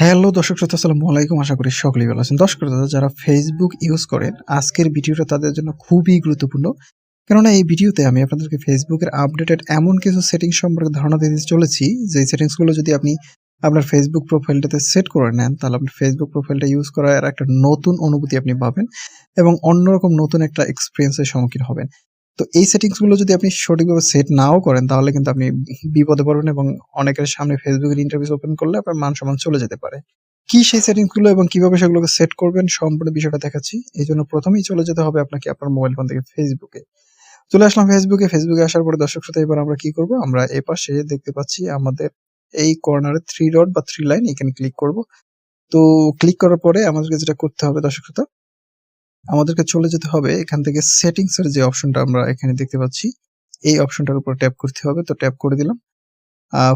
Hello দর্শক শ্রোতা, আসসালামু আলাইকুম। আশা করি সকলেই ভালো আছেন। দর্শক শ্রোতা, যারা ফেসবুক ইউজ করেন, আজকের ভিডিওটা তাদের জন্য খুবই গুরুত্বপূর্ণ। কেননা এই ভিডিওতে আমি আপনাদেরকে ফেসবুকের আপডেটেড এমন কিছু সেটিংস সম্পর্কে ধারণা দিতে চলেছি। যে সেটিংসগুলো যদি আপনি আপনার ফেসবুক প্রোফাইলটাতে সেট করে নেন, তাহলে আপনার ফেসবুক প্রোফাইলটা ইউজ করার একটা নতুন অনুভূতি আপনি পাবেন এবং অন্যরকম নতুন একটা এক্সপিরিয়েন্সের সম্মুখীন হবেন। তো এই সেটিংসগুলো যদি আপনি সঠিকভাবে সেট নাও করেন, তাহলে কিন্তু আপনি বিপদে পড়বেন এবং অনেকের সামনে ফেসবুকের ইন্টারভিউ ওপেন করলে আপনার মান সম্মান চলে যেতে পারে। কি সেই সেটিংসগুলো এবং কীভাবে সেগুলোকে সেট করবেন সম্পূর্ণ বিষয়টা দেখাচ্ছি। এই জন্য প্রথমেই চলে যেতে হবে আপনাকে আপনার মোবাইল ফোন থেকে ফেসবুকে চলে আসলাম ফেসবুকে ফেসবুকে আসার পরে দর্শক শ্রোতা, এবার আমরা কি করব? আমরা এ পাশে দেখতে পাচ্ছি আমাদের এই কর্নারে থ্রি ডট বা থ্রি লাইন এখানে ক্লিক করব। তো ক্লিক করার পরে আমাদেরকে যেটা করতে হবে দর্শক শ্রোতা আমাদেরকে চলে যেতে হবে। এখান থেকে সেটিংস এর যে অপশনটা আমরা এখানে দেখতে পাচ্ছি, এই অপশনটার উপর ট্যাপ করতে হবে। তো ট্যাপ করে দিলাম।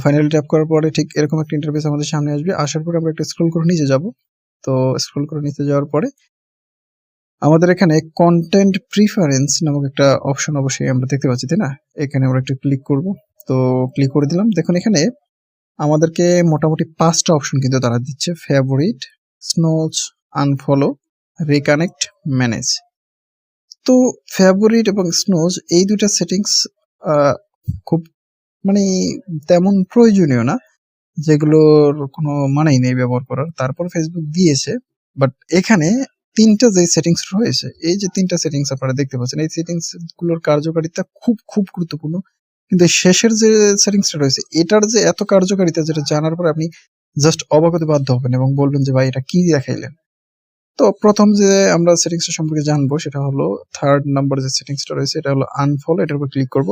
ফাইনালি ট্যাপ করার পরে ঠিক এরকম একটা ইন্টারফেস আমাদের সামনে আসবে। আসার পরে আমরা একটা স্ক্রল করে নিচে যাব। তো স্ক্রল করে নিচে যাওয়ার পরে আমাদের এখানে কন্টেন্ট প্রিফারেন্স নামক একটা অপশন অবশ্যই আমরা দেখতে পাচ্ছি, তাই না? এখানে আমরা একটু ক্লিক করব। তো ক্লিক করে দিলাম। দেখুন এখানে আমাদেরকে মোটামুটি পাঁচটা অপশন কিন্তু তারা দিচ্ছে। Favourite snooze unfollow reconnect manage তো ফেভারিট এবং স্নোজ এই দুটা সেটিংস খুব মানে তেমন প্রয়োজনীয় না, যেগুলোর কোনো মানেই নেই ব্যবহার করার। তারপর ফেসবুক দিয়েছে বাট এখানে তিনটা যে সেটিংস রয়েছে, এই যে তিনটা সেটিংস আপনারা দেখতে পাচ্ছেন, এই সেটিংসগুলোর কার্যকারিতা খুব খুব গুরুত্বপূর্ণ। কিন্তু শেষের যে সেটিংসটা রয়েছে, এটার যে এত কার্যকারিতা, যেটা জানার পর আপনি জাস্ট অবাক হতে বাধ্য হবেন এবং বলবেন যে, ভাই, এটা কি দেখাইলেন? তো প্রথম যে আমরা সেটিংসটা সম্পর্কে জানব সেটা হলো থার্ড নাম্বার যে সেটিংসটা রয়েছে, এটা হলো আনফলো এটার উপর ক্লিক করব।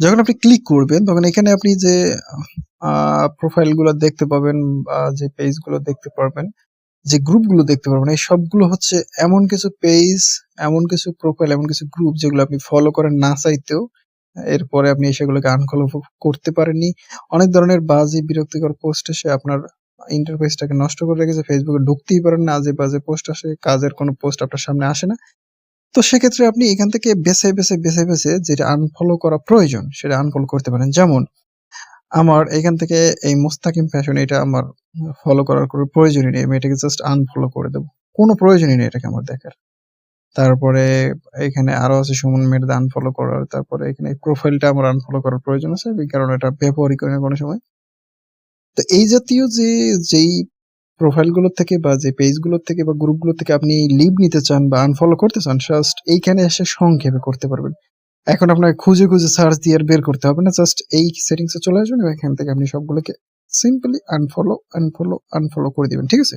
যখন আপনি ক্লিক করবেন, তখন এখানে আপনি যে প্রোফাইলগুলো দেখতে পাবেন বা যে পেজগুলো দেখতে পারবেন, যে গ্রুপগুলো দেখতে পারবেন, এই সবগুলো হচ্ছে এমন কিছু পেজ এমন কিছু প্রোফাইল এমন কিছু গ্রুপ যেগুলো আপনি ফলো করেন না চাইতেও। এরপরে আপনি সেগুলোকে আনফলো করতে পারেননি। অনেক ধরনের বাজে, বিরক্তিকর পোস্ট এসে আপনার ইন্টারফেসটাকে নষ্ট করে রেখেছে ফেসবুকে ঢুকতেই পারেন না আজে বাজে পোস্ট আসে, কাজের কোনো পোস্ট আপনার সামনে আসে না। তো সেক্ষেত্রে আপনি এখান থেকে বেছে বেছে বেছে বেছে যেটা আনফলো করা প্রয়োজন, সেটা আনফলো করতে পারেন। যেমন, আমার এখান থেকে এই মুস্তাকিম ফ্যাশন এটা আমার ফলো করার কোনো প্রয়োজনই নেই, আমি এটাকে জাস্ট আনফলো করে দেবো। কোনো প্রয়োজনই নেই এটাকে আমার দেখার। তারপরে এখানে আরও আছে সুমন মেয়ের আনফলো করার, তারপরে এখানে প্রোফাইলটা আমার আনফলো করার প্রয়োজন আছে কারণ এটা ব্যবহারই করি না কোনো সময়। তো এই জাতীয় যে, যেই প্রোফাইলগুলোর থেকে বা যে পেজগুলোর থেকে বা গ্রুপগুলোর থেকে আপনি লিভ নিতে চান বা আনফলো করতে চান জাস্ট এইখানে এসে সংক্ষেপে করতে পারবেন। এখন আপনাকে খুঁজে খুঁজে সার্চ দিয়ে আর বের করতে হবে না জাস্ট এই সেটিংসে চলে আসবেন এবং এখান থেকে আপনি সবগুলোকে সিম্পলি আনফলো আনফলো আনফলো করে দিবেন, ঠিক আছে?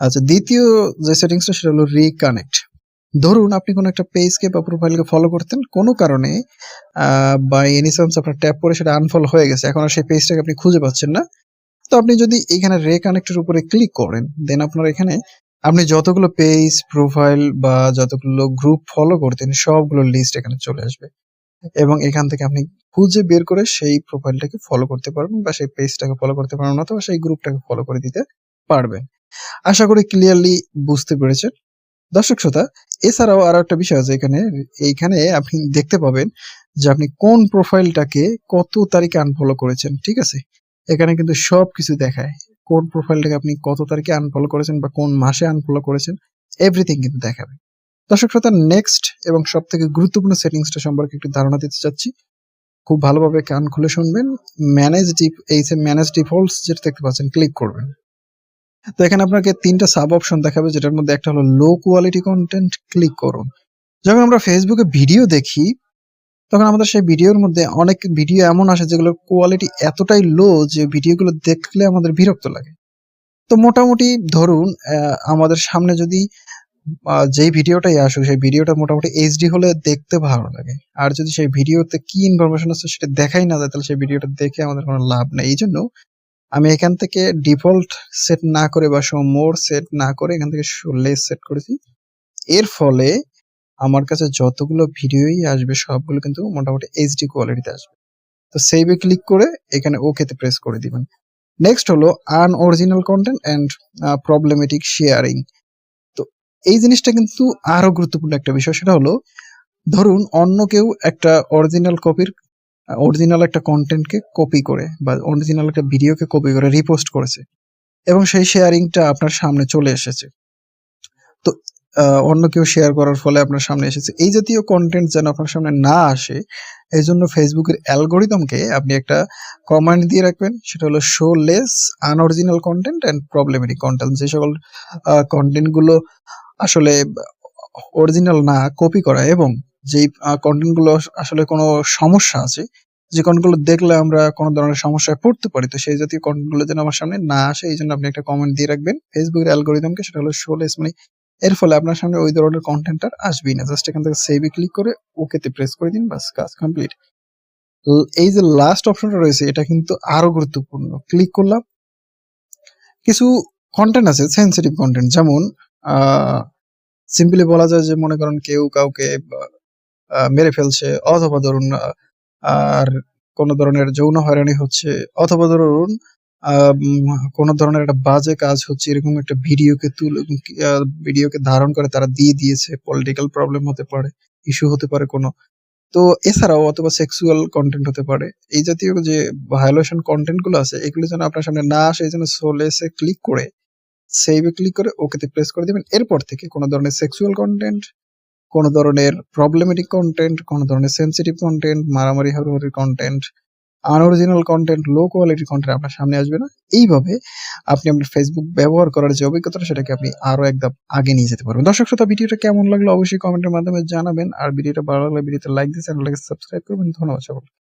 আচ্ছা দ্বিতীয় যে সেটিংসটা সেটা হলো রিকানেক্ট ধরুন আপনি কোনো একটা পেজকে বা প্রোফাইলকে ফলো করতেন, কোনো কারণে বা এনি চান্স আপনার ট্যাপ করে সেটা আনফলো হয়ে গেছে, এখন আর সেই পেজটাকে আপনি খুঁজে পাচ্ছেন না। তো আপনি যদি এখানে রিকানেক্টের উপরে ক্লিক করেন দেন আপনার এখানে আপনি যতগুলো পেজ প্রোফাইল বা যতগুলো গ্রুপ ফলো করতেন, সবগুলো লিস্ট এখানে চলে আসবে। এবং এখান থেকে আপনি খুঁজে বের করে সেই প্রোফাইলটাকে ফলো করতে পারবেন বা সেই পেজটাকে ফলো করতে পারবেন অথবা সেই গ্রুপটাকে ফলো করে দিতে পারবেন। আশা করি ক্লিয়ারলি বুঝতে পেরেছেন। দর্শক শ্রোতা, এছাড়াও আরও একটা বিষয় আছে এখানে। এইখানে আপনি দেখতে পাবেন যে আপনি কোন প্রোফাইলটাকে কত তারিখে আনফলো করেছেন, ঠিক আছে? এখানে কিন্তু সব কিছু দেখায়। কোন প্রোফাইলটাকে আপনি কত তারিখে আনফলো করেছেন বা কোন মাসে আনফলো করেছেন এভরিথিং কিন্তু দেখাবে। দর্শক শ্রোতা নেক্সট এবং সব থেকে গুরুত্বপূর্ণ সেটিংসটা সম্পর্কে একটু ধারণা দিতে চাচ্ছি। খুব ভালোভাবে কান খুলে শুনবেন। ম্যানেজ ডিপ এই যে ম্যানেজ ডিফল্টস যেটা দেখতে পাচ্ছেন ক্লিক করবেন। তো এখানে আপনাকে তিনটা সাব অপশন দেখাবে, যেটার মধ্যে একটা হলো লো কোয়ালিটি কন্টেন্ট ক্লিক করুন। যখন আমরা ফেসবুকে ভিডিও দেখি, তখন আমাদের সেই ভিডিওর মধ্যে অনেক ভিডিও এমন আসে যেগুলোর কোয়ালিটি এতটাই লো যে ভিডিওগুলো দেখলে আমাদের বিরক্ত লাগে। তো মোটামুটি ধরুন আমাদের সামনে যদি যেই ভিডিওটাই আসুক, সেই ভিডিওটা মোটামুটি এইচডি হলে দেখতে ভালো লাগে। আর যদি সেই ভিডিওতে কি ইনফরমেশন আছে সেটা দেখাই না যায়, তাহলে সেই ভিডিওটা দেখে আমাদের কোনো লাভ নেই। এই জন্য আমি এখান থেকে ডিফল্ট সেট না করে বা মোর সেট না করে এখান থেকে লেস সেট করেছি। এর ফলে আমার কাছে যতগুলো ভিডিওই আসবে, সবগুলো কিন্তু মোটামুটি এইচডি কোয়ালিটিতে আসবে। তো সেইভে ক্লিক করে এখানে ওকেতে প্রেস করে দিবেন। নেক্সট হলো unoriginal content and problematic sharing তো এই জিনিসটা কিন্তু আরও গুরুত্বপূর্ণ একটা বিষয়, সেটা হলো ধরুন অন্য কেউ একটা অরিজিনাল কপির অরিজিনাল একটা কন্টেন্টকে কপি করে বা অরিজিনাল একটা ভিডিওকে কপি করে রিপোস্ট করেছে এবং সেই শেয়ারিংটা আপনার সামনে চলে এসেছে। তো অন্য কেউ শেয়ার করার ফলে আপনার সামনে এসেছে। এই জাতীয় কন্টেন্ট যেন আপনার সামনে না আসে এই জন্য ফেসবুকের অ্যালগোরিদমকে আপনি একটা কমান্ড দিয়ে রাখবেন। সেটা হলো show less unoriginal content and problematic content যে সকল কন্টেন্টগুলো আসলে অরিজিনাল না কপি করা এবং যেই কন্টেন্টগুলো আসলে কোনো সমস্যা আছে, যে কন্টেন্টগুলো দেখলে আমরা কোনো ধরনের সমস্যায় পড়তে পারি। তো সেই জাতীয় কন্টেন্টগুলো যেন আমার সামনে না আসে, এই জন্য আপনি একটা কমেন্ট দিয়ে রাখবেন। ফেসবুকের অ্যালগোরিদমকে সেটা হলো শো লেস মানে এর ফলে আপনার সামনে ওই ধরনের কন্টেন্ট আর আসবেই না। জাস্ট এখান থেকে সেভে ক্লিক করে ওকেতে প্রেস করে দিন, বাস, কাজ কমপ্লিট এই যে লাস্ট অপশনটা রয়েছে, এটা কিন্তু আরও গুরুত্বপূর্ণ। ক্লিক করলাম। কিছু কন্টেন্ট আছে সেন্সিটিভ কন্টেন্ট যেমন সিম্পলি বলা যায় যে মনে করেন কেউ কাউকে মেরে ফেলছে, অথবা ধরুন আর কোন ধরনের যৌন হয়রানি হচ্ছে, অথবা ধরুন কোন ধরনের একটা বাজে কাজ হচ্ছে, এরকম একটা ভিডিওকে তুলে ভিডিওকে ধারণ করে তারা দিয়ে দিয়েছে পলিটিক্যাল প্রবলেম হতে পারে ইস্যু হতে পারে কোনো। তো এছাড়াও অথবা সেক্সুয়াল কন্টেন্ট হতে পারে। এই জাতীয় যে ভায়োলেশন কন্টেন্টগুলো আছে, এগুলো যেন আপনার সামনে না আসে, এই জন্য সোলেসে ক্লিক করে সেভে ক্লিক করে ওকেতে প্রেস করে দিবেন। এরপর থেকে কোনো ধরনের সেক্সুয়াল কন্টেন্ট কোনো ধরনের প্রবলেমেটিক কন্টেন্ট কোনো ধরনের সেন্সিটিভ কন্টেন্ট মারামারি হারামারির content unoriginal content low quality content আপনার সামনে আসবে না। এইভাবে আপনি আপনার ফেসবুক ব্যবহার করার যে অভিজ্ঞতাটা, সেটাকে আপনি আরও একদম আগে নিয়ে যেতে পারবেন। দর্শক শ্রোতা, ভিডিওটা কেমন লাগল অবশ্যই কমেন্টের মাধ্যমে জানাবেন। আর ভিডিওটা ভালো লাগলে, ভিডিওতে লাইক দিয়ে চ্যানেলটাকে সাবস্ক্রাইব করবেন। ধন্যবাদ সকলকে।